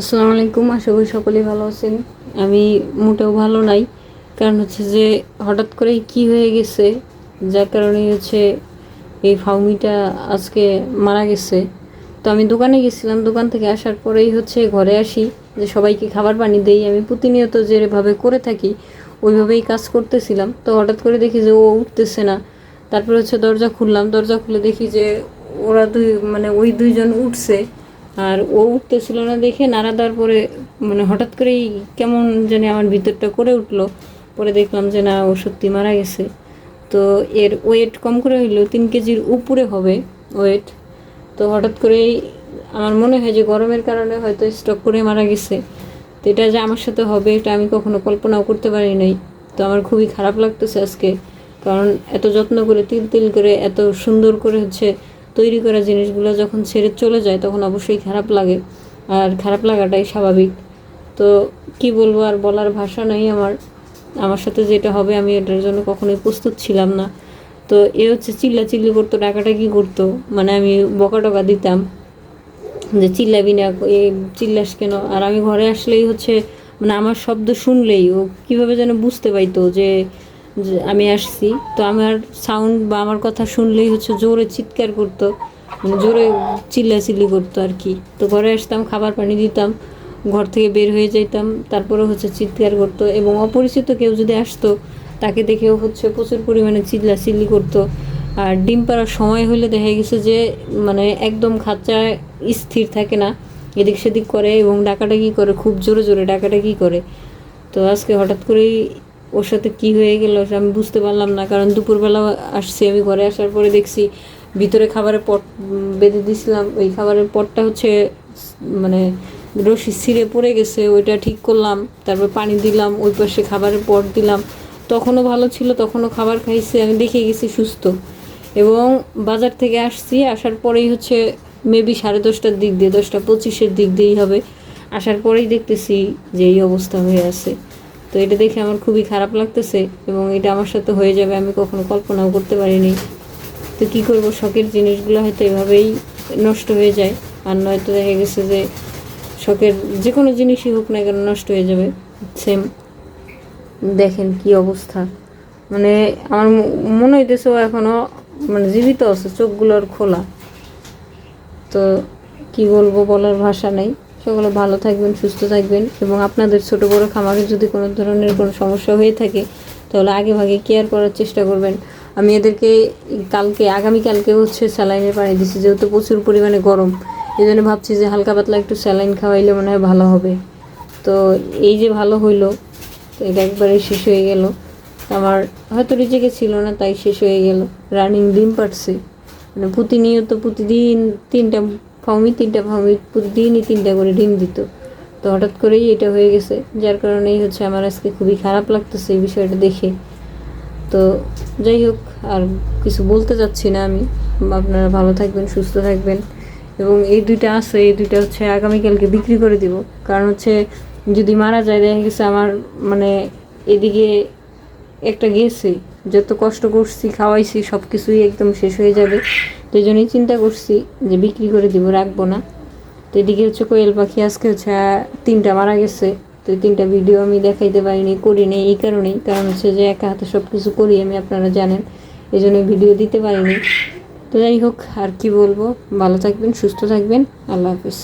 আসসালামু আলাইকুম, আশা করি সকলেই ভালো আছেন। আমি মোটেও ভালো নাই, কারণ হচ্ছে যে হঠাৎ করেই কি হয়ে গেছে, যার কারণে হচ্ছে এই ফাউমিটা আজকে মারা গেছে। তো আমি দোকানে গেছিলাম, দোকান থেকে আসার পরেই হচ্ছে ঘরে আসি, যে সবাইকে খাবার পানি দেই, আমি প্রতিনিয়ত যেভাবে করে থাকি, ওইভাবেই কাজ করতেছিলাম। তো হঠাৎ করে দেখি যে ও উঠতেছে না। তারপরে হচ্ছে দরজা খুললাম, দরজা খুলে দেখি যে ওরা দুই মানে ওই দুইজন উঠছে। আর ও উঠতেছিল না দেখে নাড়া দেওয়ার পরে মানে হঠাৎ করেই কেমন জানি আমার ভিতরটা করে উঠল। পরে দেখলাম যে না, ও সত্যি মারা গেছে। তো এর ওয়েট কম করে হইলেও তিন কেজির উপরে হবে ওয়েট তো হঠাৎ করেই আমার মনে হয় যে গরমের কারণে হয়তো স্টক করে মারা গেছে। তো এটা যে আমার সাথে হবে, এটা আমি কখনো কল্পনাও করতে পারি নাই। তো আমার খুবই খারাপ লাগতেছে আজকে। কারণ এত যত্ন করে, তিল তিল করে, এত সুন্দর করে হচ্ছে তৈরি করা জিনিসগুলো যখন ছেড়ে চলে যায়, তখন অবশ্যই খারাপ লাগে। আর খারাপ লাগাটাই স্বাভাবিক। তো কি বলব, আর বলার ভাষা নেই আমার। আমার সাথে যেটা হবে, আমি এটার জন্য কখনোই প্রস্তুত ছিলাম না। তো এ হচ্ছে চিল্লা চিল্লি করতো, টাকাটা কি করতো? মানে আমি বকা টকা দিতাম যে চিল্লাবি না, এ চিল্লাস কেন? আর আমি ঘরে আসলেই হচ্ছে মানে আমার শব্দ শুনলেই ও কীভাবে যেন বুঝতে পাইতো যে যে আমি আসছি, তো আমার সাউন্ড বা আমার কথা শুনলেই হচ্ছে জোরে চিৎকার করতো মানে জোরে চিল্লাচিল্লি করতো আর কি। তো ঘরে আসতাম, খাবার পানি দিতাম, ঘর থেকে বের হয়ে যাইতাম তারপরে হচ্ছে চিৎকার করতো এবং অপরিচিত কেউ যদি আসতো, তাকে দেখেও হচ্ছে প্রচুর পরিমাণে চিল্লা চিল্লি করতো। আর ডিম পাড়ার সময় হলে দেখা গেছে যে মানে একদম খাঁচায় স্থির থাকে না, এদিক সেদিক করে এবং ডাকাডাকি করে, খুব জোরে জোরে ডাকাডাকি করে। তো আজকে হঠাৎ করেই ওর সাথে কি হয়ে গেল আমি বুঝতে পারলাম না। কারণ দুপুরবেলা আসছি, আমি ঘরে আসার পরে দেখছি ভিতরে খাবারের পট বেঁধে দিছিলাম। ওই খাবারের পটটা হচ্ছে মানে রশি ছিঁড়ে পড়ে গেছে, ওইটা ঠিক করলাম। তারপর পানি দিলাম, ওই পাশে খাবারের পট দিলাম। তখনও ভালো ছিল, তখনও খাবার খাইছে, আমি দেখে গেছি সুস্থ। এবং বাজার থেকে আসছি, আসার পরেই হচ্ছে মেবি সাড়ে দশটার দিক দিয়ে, দশটা পঁচিশের দিক দিয়েই হবে। আসার পরেই দেখতেছি যে এই অবস্থা হয়ে আছে। তো এটা দেখে আমার খুবই খারাপ লাগতেছে এবং এটা আমার সাথে হয়ে যাবে, আমি কখনো কল্পনাও করতে পারিনি। তো কী করব? শখের জিনিসগুলো হয়তো এভাবেই নষ্ট হয়ে যায়, আর নয়তো দেখা গেছে যে শখের যে কোনো জিনিসই হোক না কেন নষ্ট হয়ে যাবে। সেম দেখেন কি অবস্থা। মানে আমার মনে হইতেছে ও এখনও মানে জীবিত আছে চোখগুলোর খোলা। তো কি বলব বলার ভাষা নেই। সকলে ভালো থাকবেন, সুস্থ থাকবেন এবং আপনাদের ছোট বড় খামারে যদি কোনো ধরনের কোনো সমস্যা হয়ে থাকে, তাহলে আগে ভাগে কেয়ার করার চেষ্টা করবেন। আমি এদেরকে কালকে, আগামীকালকে হচ্ছে স্যালাইনের পানি দিচ্ছি যেহেতু প্রচুর পরিমাণে গরম। এই জন্য ভাবছি যে হালকা পাতলা একটু স্যালাইন খাওয়াইলে মনে হয় ভালো হবে। তো এই যে ভালো হইল, তো এটা একবারে শেষ হয়ে গেল। আমার হয়তো রিজেকে ছিল না, তাই শেষ হয়ে গেল। রানিং ডিম পারছে মানে প্রতিনিয়ত প্রতিদিন তিনটা ফাউমি তিনটা, ফাউমি প্রতিদিনই তিনটা করে ডিম দিত। তো হঠাৎ করেই এটা হয়ে গেছে। যার কারণেই হচ্ছে আমার আজকে খুবই খারাপ লাগতেছে এই বিষয়টা দেখে। তো যাই হোক, আর কিছু বলতে চাচ্ছি না আমি। আপনারা ভালো থাকবেন, সুস্থ থাকবেন। এবং এই দুইটা আছে, এই দুইটা হচ্ছে আগামীকালকে বিক্রি করে দিব। কারণ হচ্ছে যদি মারা যায়, দেখা গেছে আমার মানে এদিকে একটা গেছে। যত কষ্ট করছি, খাওয়াইছি সব কিছুই একদম শেষ হয়ে যাবে। তো এই জন্যই চিন্তা করছি যে বিক্রি করে দিব, রাখব না। তো এদিকে হচ্ছে কোয়েল পাখি আজকে হচ্ছে তিনটা মারা গেছে। তো তিনটা ভিডিও আমি দেখাইতে পারিনি করি নেই এই কারণেই। কারণ হচ্ছে যে একা হাতে সব কিছু করি আমি, আপনারা জানেন। এই জন্য ভিডিও দিতে পারিনি। তো যাই হোক, আর কি বলব? ভালো থাকবেন, সুস্থ থাকবেন। আল্লাহ হাফিজ।